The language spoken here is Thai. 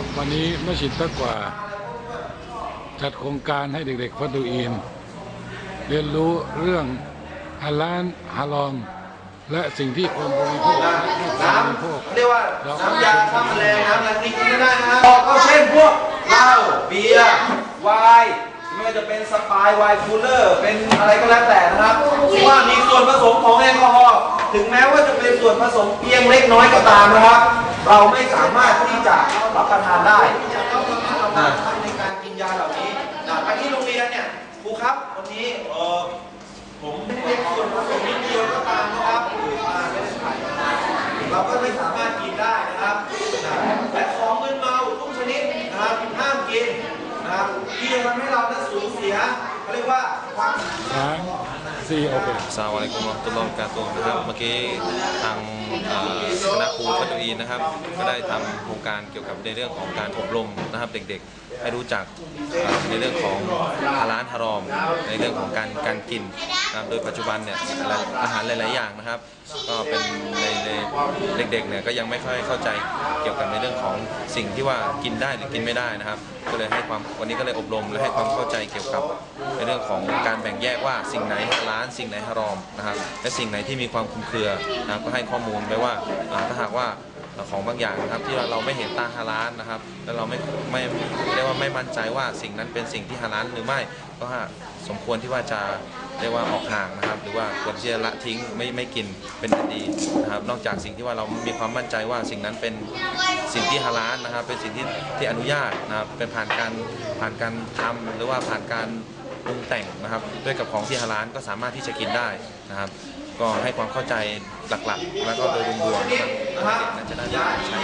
ับวันนี้มัสยิดตะกว่า จัดโครงการให้เด็กๆฟัดูอีนเรียนรู้เรื่องฮาลานฮารอม และสิ่งที่ควรบริโภคและไม่ควรน้ำเรียกว่าน้ำยาฆ่าแมลงน้ำอะไรนี่กินไม่ได้นะก็เช่นพวกเหล้าเบียร์ไวน์ไม่ว่าจะเป็นสปายไวน์คูลเลอร์เป็นอะไรก็แล้วแต่นะครับว่ามีส่วนผสมของแอลกอฮอล์ ถึงแม้ว่าจะเป็นส่วนผสมเพียงเล็กน้อยก็ตามนะครับ เราไม่สามารถที่จะรับประทานได้นะในการกินยาเหล่านี้นะไปที่โรงเรียนเนี่ยครูครับวันนี้เออผม เขาเรียกว่าความสามสี่โอเคสวัสดีคุณมอตุลลอฮ์กาตุนะครับ เมื่อกี้ทางคณะครูฟัตอีนนะครับ ก็ได้ทำโครงการเกี่ยวกับในเรื่องของการอบรมนะครับ เด็กๆ ให้รู้จักในเรื่องของฮาลานฮารอม ในเรื่องของการการกินนะครับ โดยปัจจุบันเนี่ยอาหารหลายๆอย่างนะครับ ก็เป็นในในเด็กๆเนี่ยก็ยังไม่ค่อยเข้าใจเกี่ยวกับในเรื่องของสิ่งที่ว่ากินได้หรือกินไม่ได้นะครับก็เลยให้ความวันนี้ก็เลยอบรมและให้ความเข้าใจเกี่ยวกับในเรื่องของการแบ่งแยกว่าสิ่งไหนฮาลาลสิ่งไหนฮารอมนะครับและสิ่งไหนที่มีความคลุมเครือนะครับก็ให้ข้อมูลไปว่าอ่าถ้าหากว่าของบางอย่างนะครับที่เราไม่เห็นตาฮาลาลนะครับ แล้วเราไม่ไม่เรียกว่าไม่มั่นใจว่าสิ่งนั้นเป็นสิ่งที่ฮาลาลหรือไม่ก็สมควรที่ว่าจะ เรียกว่าออกห่างนะครับ หรือว่าควรที่จะละทิ้งไม่ไม่กินเป็นอันดีนะครับ นอกจากสิ่งที่ว่าเรามีความมั่นใจว่าสิ่งนั้นเป็นสิ่งที่ฮาลาลนะครับ เป็นสิ่งที่ที่อนุญาตนะครับเป็นผ่านการผ่านการทำหรือว่าผ่านการปรุงแต่งนะครับ ด้วยกับของที่ฮาลาลก็สามารถที่จะกินได้นะครับ ก็ให้ความเข้าใจหลักๆ แล้วก็โดยรวมๆนะครับเด็กๆน่าจะได้ยาใช้